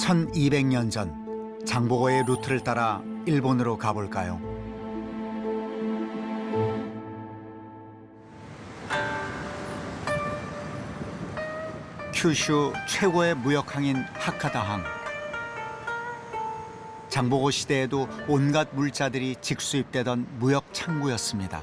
1200년 전 장보고의 루트를 따라 일본으로 가볼까요? 큐슈 최고의 무역항인 하카다항. 장보고 시대에도 온갖 물자들이 직수입되던 무역 창구였습니다.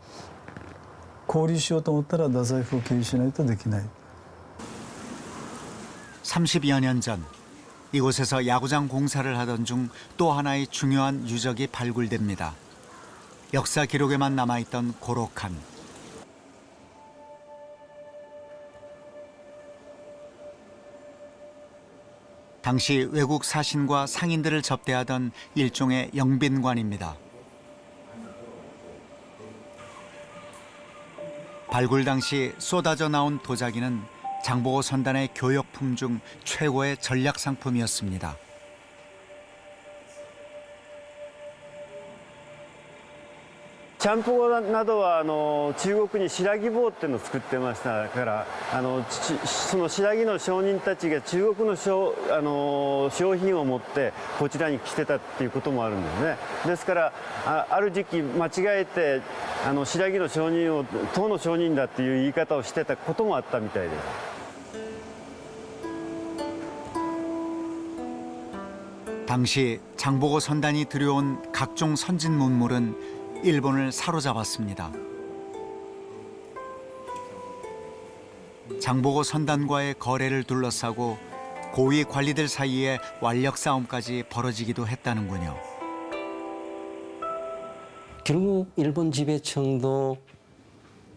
交流しようと思ったら太宰府を経由しないとできない 30여 년 전 이곳에서 야구장 공사를 하던 중 또 하나의 중요한 유적이 발굴됩니다. 역사 기록에만 남아있던 고로칸. 당시 외국 사신과 상인들을 접대하던 일종의 영빈관입니다. 발굴 당시 쏟아져 나온 도자기는 장보고 선단의 교역품 중 최고의 전략 상품이었습니다. ちゃんぽこなどはあの中国に白木棒っていうのを作ってましたからあのちその白木の商人たちが中国の商あの商品を持ってこちらに来てたっていうこともあるんですねですからあある時期間違えてあの白木の商人を唐の商人だっていう言い方をしてたこともあったみたいです 당시 장보고 선단이 들여온 각종 선진 문물은 일본을 사로잡았습니다. 장보고 선단과의 거래를 둘러싸고 고위 관리들 사이에 완력 싸움까지 벌어지기도 했다는군요. 결국 일본 지배청도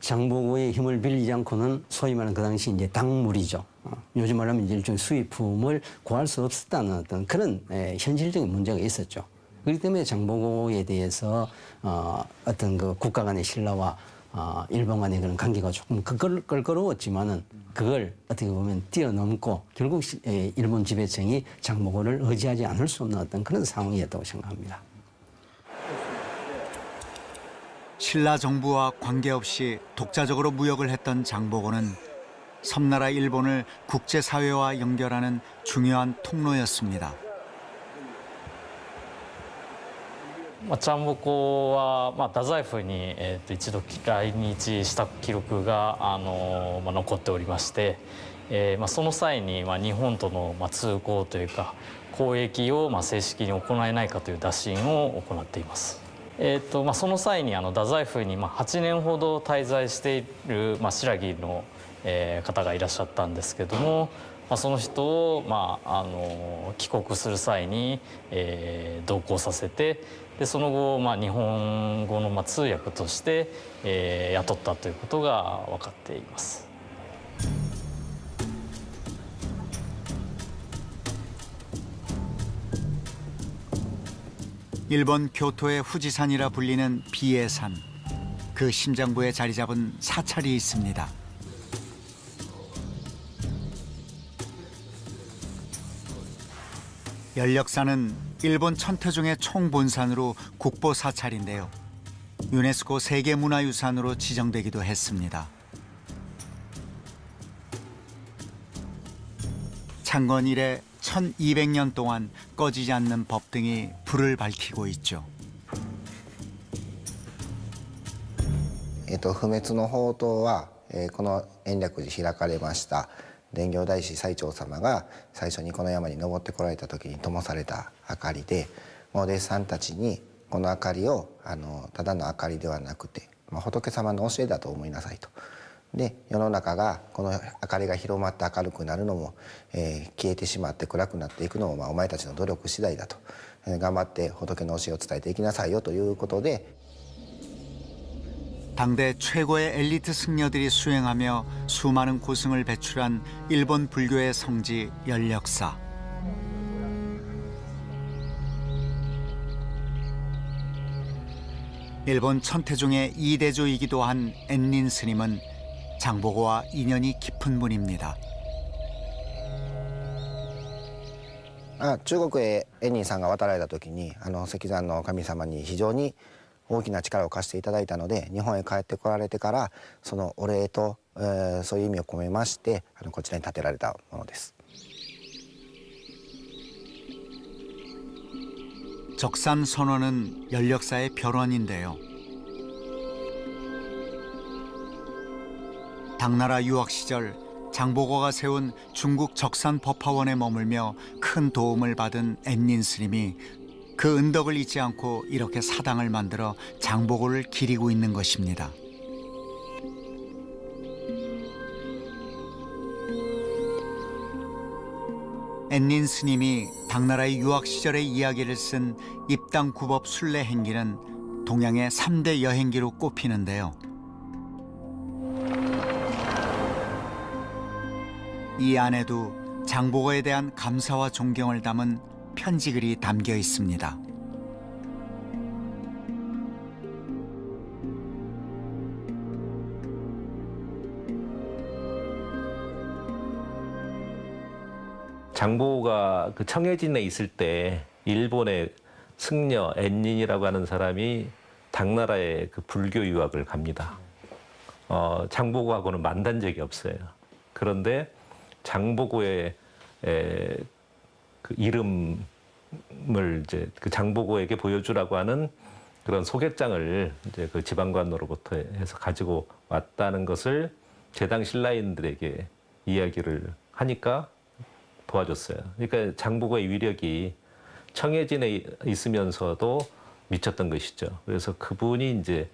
장보고의 힘을 빌리지 않고는 소위 말하는 그 당시 이제 당물이죠. 어, 요즘 말하면 이제 일종의 수입품을 구할 수 없었다는 어떤 그런 에, 현실적인 문제가 있었죠. 그렇기 때문에 장보고에 대해서 어, 어떤 그 국가 간의 신라와 어, 일본 간의 그런 관계가 조금 껄- 껄끄러웠지만은 그걸 어떻게 보면 뛰어넘고 결국 시- 에, 일본 지배청이 장보고를 의지하지 않을 수 없는 어떤 그런 상황이었다고 생각합니다. 신라 정부와 관계없이 독자적으로 무역을 했던 장보고는 섬나라 일본을 국제사회와 연결하는 중요한 통로였습니다. まあ、ちゃんぼこは、まあ、太宰府に、えー、と一度来日した記録が、あのまあ、残っておりまして、えーまあ、その際に、まあ、日本との、まあ、通行というか交易を、まあ、正式に行えないかという打診を行っています。えーとまあ、その際にあの太宰府に、まあ、8年ほど滞在している、まあ、白木の、えー方がいらっしゃったんですけども、まあ、その人を、まあ、あの帰国する際に、えー同行させてでその後、まあ、日本語の、まあ、通訳として、えー雇ったということが分かっています。 일본 교토의 후지산이라 불리는 비해산. 그 심장부에 자리 잡은 사찰이 있습니다. 연력사는 일본 천태종의 총본산으로 국보 사찰인데요. 유네스코 세계문화유산으로 지정되기도 했습니다. 창건 이래 1200년 동안 꺼지지 않는 법등이 불을 밝히고 있죠. えっと不滅の法灯は、えーこの延暦寺開かれました 伝行大師最澄様が最初にこの山に登ってこられた時に灯された明かりでお弟子さんたちにこの明かりをあのただの明かりではなくて、まあ、仏様の教えだと思いなさいと。で世の中がこの明かりが広まって明るくなるのも、えー消えてしまって暗くなっていくのも、まあ、お前たちの努力次第だと、えー頑張って仏の教えを伝えていきなさいよということで 당대 최고의 엘리트 승려들이 수행하며 수많은 고승을 배출한 일본 불교의 성지 연력사. 일본 천태종의 이대조이기도 한 엔닌 스님은 장보고와 인연이 깊은 분입니다. あ中国へエニーさんが渡られた時にあの石山の神様に非常に 大きな力を貸していただいたので日本へ帰ってこられてからそのお礼と、えーそういう意味を込めましてあのこちらに建てられたものです。 적산 선원은 연력사의 별원인데요. 당나라 유학 시절 장보고가 세운 중국 적산 법화원에 머물며 큰 도움을 받은 앤닌 스님이 그 은덕을 잊지 않고 이렇게 사당을 만들어 장보고를 기리고 있는 것입니다. 앤닌 스님이 당나라의 유학 시절의 이야기를 쓴 입당 구법 순례 행기는 동양의 3대 여행기로 꼽히는데요. 이 안에도 장보고에 대한 감사와 존경을 담은 편지글이 담겨 있습니다. 장보고가 그 청해진에 있을 때 일본의 승려 앤닌이라고 하는 사람이 당나라에 그 불교 유학을 갑니다. 어, 장보고하고는 만난 적이 없어요. 그런데 장보고의 에, 그 이름을 이제 그 장보고에게 보여주라고 하는 그런 소개장을 이제 그 지방관으로부터 해서 가지고 왔다는 것을 제당 신라인들에게 이야기를 하니까 도와줬어요. 그러니까 장보고의 위력이 청해진에 있으면서도 미쳤던 것이죠. 그래서 그분이 이제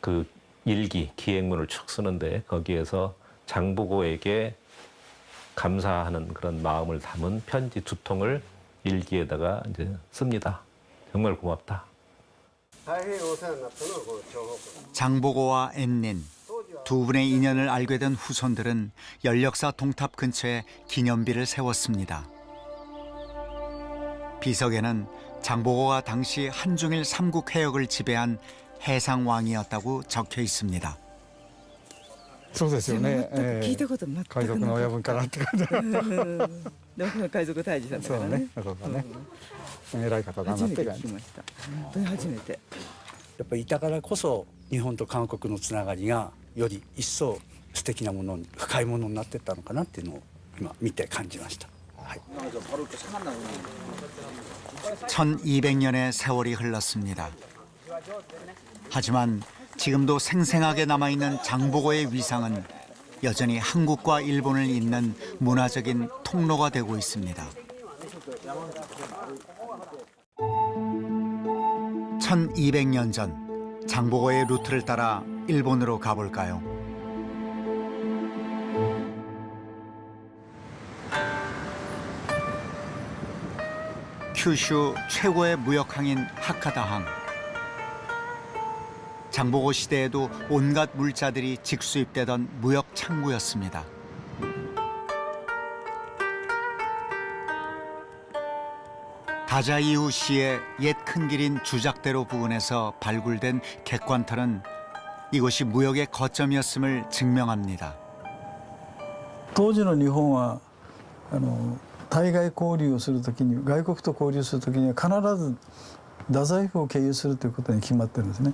그 일기 기행문을 쭉 쓰는데 거기에서 장보고에게 감사하는 그런 마음을 담은 편지 두 통을 일기에다가 이제 씁니다. 정말 고맙다. 장보고와 앤닌 두 분의 인연을 알게 된 후손들은 연력사 동탑 근처에 기념비를 세웠습니다. 비석에는 장보고가 당시 한중일 삼국 해역을 지배한 해상왕이었다고 적혀 있습니다. そうですよね。え聞いたこと全く海賊の親分からって感じ。うん海賊退治さんだからね。そうだね。偉い方だな初めてって感じ。聞きました。本当に初めて。やっぱりいたからこそ日本と韓国のつながりがより一層素敵なものに深いものになっていったのかなっていうのを今見て感じました。はい 1200년의 세월이 흘렀습니다. 하지만 지금도 생생하게 남아있는 장보고의 위상은 여전히 한국과 일본을 잇는 문화적인 통로가 되고 있습니다. 1200년 전 장보고의 루트를 따라 일본으로 가볼까요? 큐슈 최고의 무역항인 하카다항. 장보고 시대에도 온갖 물자들이 직수입되던 무역 창구였습니다. 다자이후 씨의 옛 큰 길인 주작대로 부근에서 발굴된 객관털은 이곳이 무역의 거점이었음을 증명합니다. 当時の日本はあの対外交流をするときに外国と交流するときには必ず太宰府を経由するということに決まってるんですね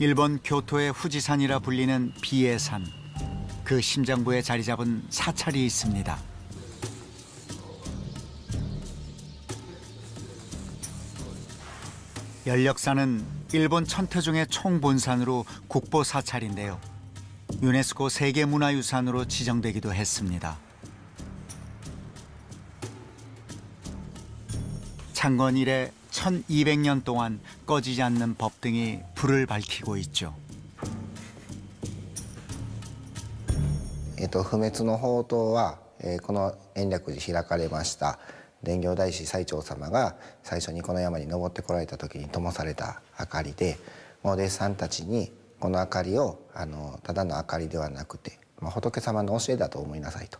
일본 교토의 후지산이라 불리는 비해산. 그 심장부에 자리 잡은 사찰이 있습니다. 연력사는 일본 천태종의 총본산으로 국보 사찰인데요. 유네스코 세계문화유산으로 지정되기도 했습니다. 창건 이래 1200년 동안 꺼지지 않는 법등이 불을 밝히고 있죠. えっと、不滅の法灯は、えーこの延暦寺開かれました蓮行大師最澄様が最初にこの山に登ってこられた時に灯された明かりでお弟子さんたちにこの明かりをあのただの明かりではなくて、まあ、仏様の教えだと思いなさいと。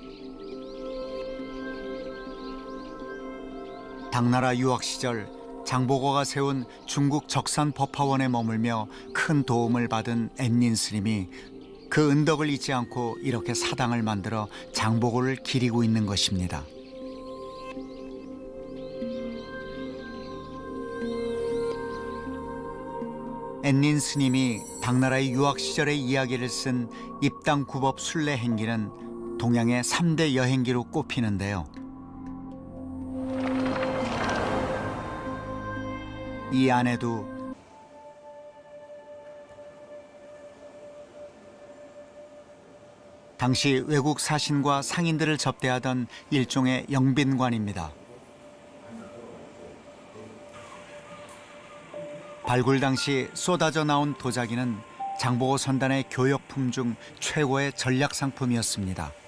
당나라 유학 시절 장보고가 세운 중국 적산 법화원에 머물며 큰 도움을 받은 앤닌 스님이 그 은덕을 잊지 않고 이렇게 사당을 만들어 장보고를 기리고 있는 것입니다. 앤닌 스님이 당나라의 유학 시절의 이야기를 쓴 입당 구법 순례 행기는 동양의 3대 여행기로 꼽히는데요. 이 안에도 당시 외국 사신과 상인들을 접대하던 일종의 영빈관입니다. 발굴 당시 쏟아져 나온 도자기는 장보고 선단의 교역품 중 최고의 전략 상품이었습니다.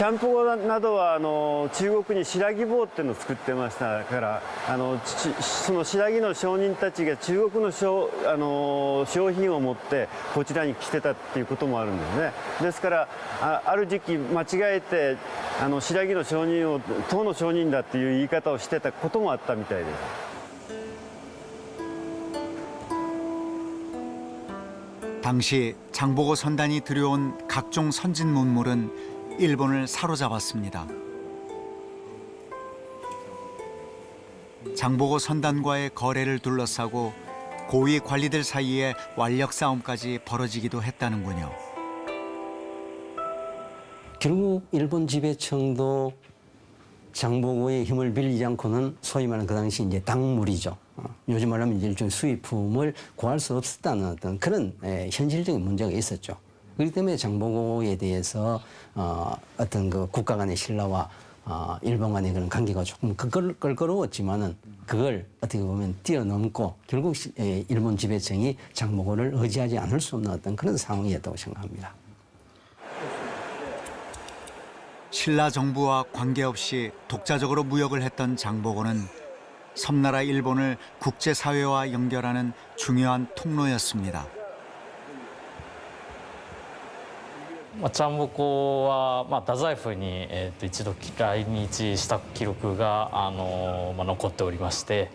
ちゃんぽこなどはあの中国に白木棒っていうのを作ってましたからあのちその白木の商人たちが中国の商あの商品を持ってこちらに来てたっていうこともあるんですねですからあある時期間違えてあの白木の商人を唐の商人だっていう言い方をしてたこともあったみたいです 당시 장보고 선단이 들여온 각종 선진 문물은 일본을 사로잡았습니다. 장보고 선단과의 거래를 둘러싸고 고위 관리들 사이에 완력 싸움까지 벌어지기도 했다는군요. 결국 일본 지배청도 장보고의 힘을 빌리지 않고는 소위 말하는 그 당시 이제 당물이죠. 어, 요즘 말하면 이제 일종의 수입품을 구할 수 없었다는 어떤 그런 에, 현실적인 문제가 있었죠. 그렇기 때문에 장보고에 대해서 어, 어떤 그 국가 간의 신라와 어, 일본 간의 그런 관계가 조금 껄- 껄끄러웠지만은 그걸 어떻게 보면 뛰어넘고 결국 시- 에, 일본 지배청이 장보고를 의지하지 않을 수 없는 어떤 그런 상황이었다고 생각합니다. 신라 정부와 관계없이 독자적으로 무역을 했던 장보고는 섬나라 일본을 국제사회와 연결하는 중요한 통로였습니다. まあ、ちゃんぼこは、まあ、太宰府に、えー、と一度来日した記録が、あのまあ、残っておりまして、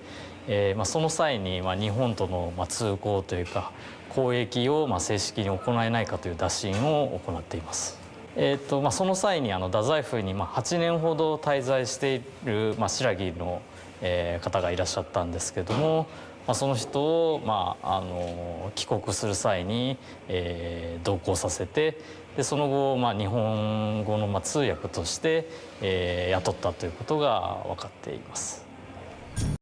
えーまあ、その際に、まあ、日本との、まあ、通行というか交易を、まあ、正式に行えないかという打診を行っています。えーとまあ、その際にあの太宰府に、まあ、8年ほど滞在している、まあ、白木の、えー方がいらっしゃったんですけども、まあ、その人を、まあ、あの帰国する際に、えー同行させてでその後、まあ、日本語の、通訳として、えー雇ったということが分かっています。